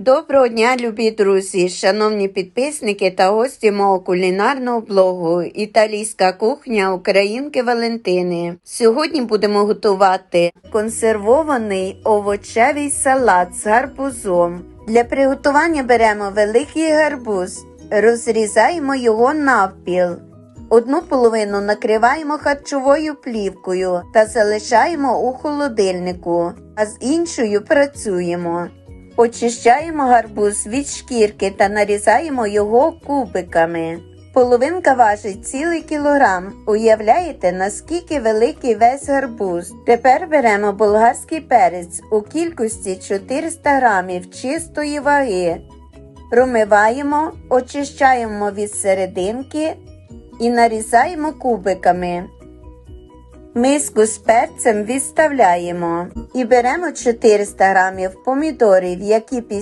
Доброго дня, любі друзі, шановні підписники та гості мого кулінарного блогу Італійська кухня Українки Валентини. Сьогодні будемо готувати консервований овочевий салат з гарбузом. Для приготування беремо великий гарбуз, розрізаємо його навпіл. Одну половину накриваємо харчовою плівкою та залишаємо у холодильнику, а з іншою працюємо. Очищаємо гарбуз від шкірки та нарізаємо його кубиками. Половинка важить цілий кілограм. Уявляєте, наскільки великий весь гарбуз. Тепер беремо болгарський перець у кількості 400 грамів чистої ваги. Промиваємо, очищаємо від серединки і нарізаємо кубиками. Миску з перцем відставляємо. І беремо 400 грамів помідорів, які після